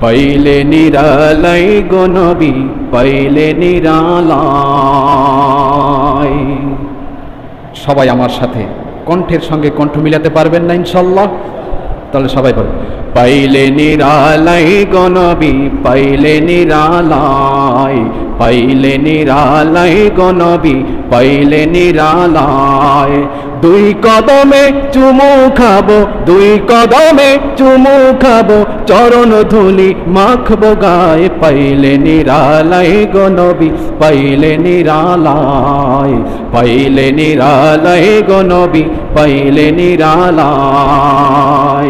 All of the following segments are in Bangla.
পাইলে নিরালাই গনবি নবী, পাইলে নিরালাই। সবাই আমার সাথে কণ্ঠের সঙ্গে কণ্ঠ মিলাতে পারবেন না ইনশাল্লাহ। তাহলে সবাই বল পাইলে নিরালাই গনবি পাইলে নিরালাই। পাইলে নিরালাই গনবি পাইলে নিরালাই দুই কদমে চুমু খাব, দুই কদমে চুমু খাব, চরণ ধুলি মাখবো গায়ে। পাইলে নিরালাই গনবি পাইলে নিরালাই পাইলে নিরালাই গনবি পাইলে নিরালাই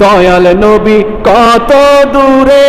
দয়াল নবী, কত দূরে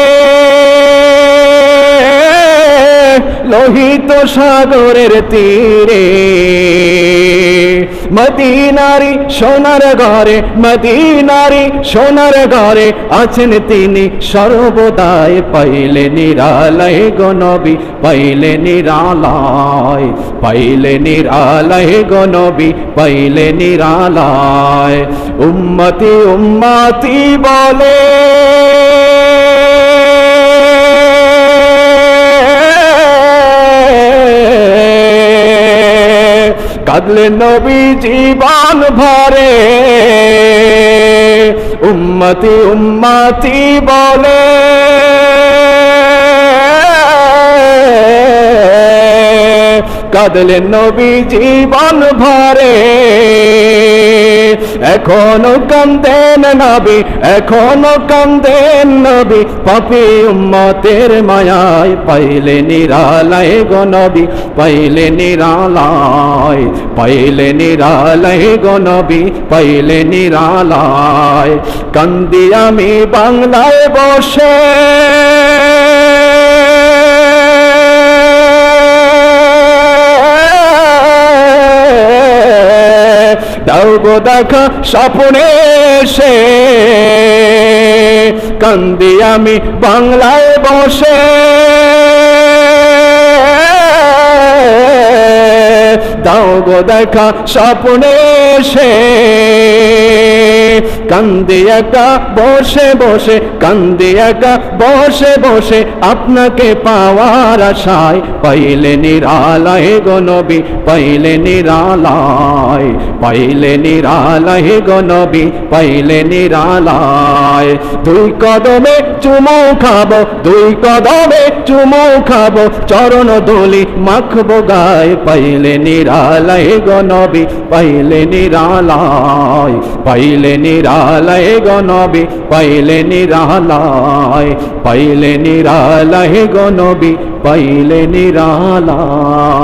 লোহিত সাগরের তীরে। মদিনারি সোনার ঘরে, মদিনারি সোনার ঘরে আছেন তিনি। সর্বদায় পাইলে নিরালয় গনবী পাইলে নিরালয় পাইলে নিরালয় গনবী পাইলে নিরালয়। উম্মতি উম্মতি বলে। কাঁদলে নবী জীবন ভরে। উম্মতি উম্মতি বলে। কাঁদলে নবী জীবন ভরে। এখনও কান্দেন নবী, এখনও কান্দেন নবী, পাপি উম্মতের মায়ায় পাইলে নিরালায় গো নবী, পাইলে নিরালায় পাইলে নিরালায় গো নবী, পাইলে নিরালায়। কান্দি আমি বাংলায় বসে। দাও গো দেখা স্বপ্নে সে কান্দি আমি বাংলায় বসে। দাও গো দেখা স্বপ্নে সে কান্দি একা বসে বসে, কান্দি একা বসে বসে আপনাকে পাওয়ার আশায়। পাইলে নিরালায় গনবী পাইলে নিরালায়। পাইলে নিরালায় গনবী পাইলে নিরালায়। দুই কদমে চুমু খাব, দুই কদমে চুমু খাব, চরণ দোলি মাখবো গায়ে। পাইলে নিরালায় গনবি পাইলে নিরালয়। পাইলে নিরালয় গনবি পাইলে নিরালয়। পাইলে নিরালয় গনবি পাইলে নিরালায়।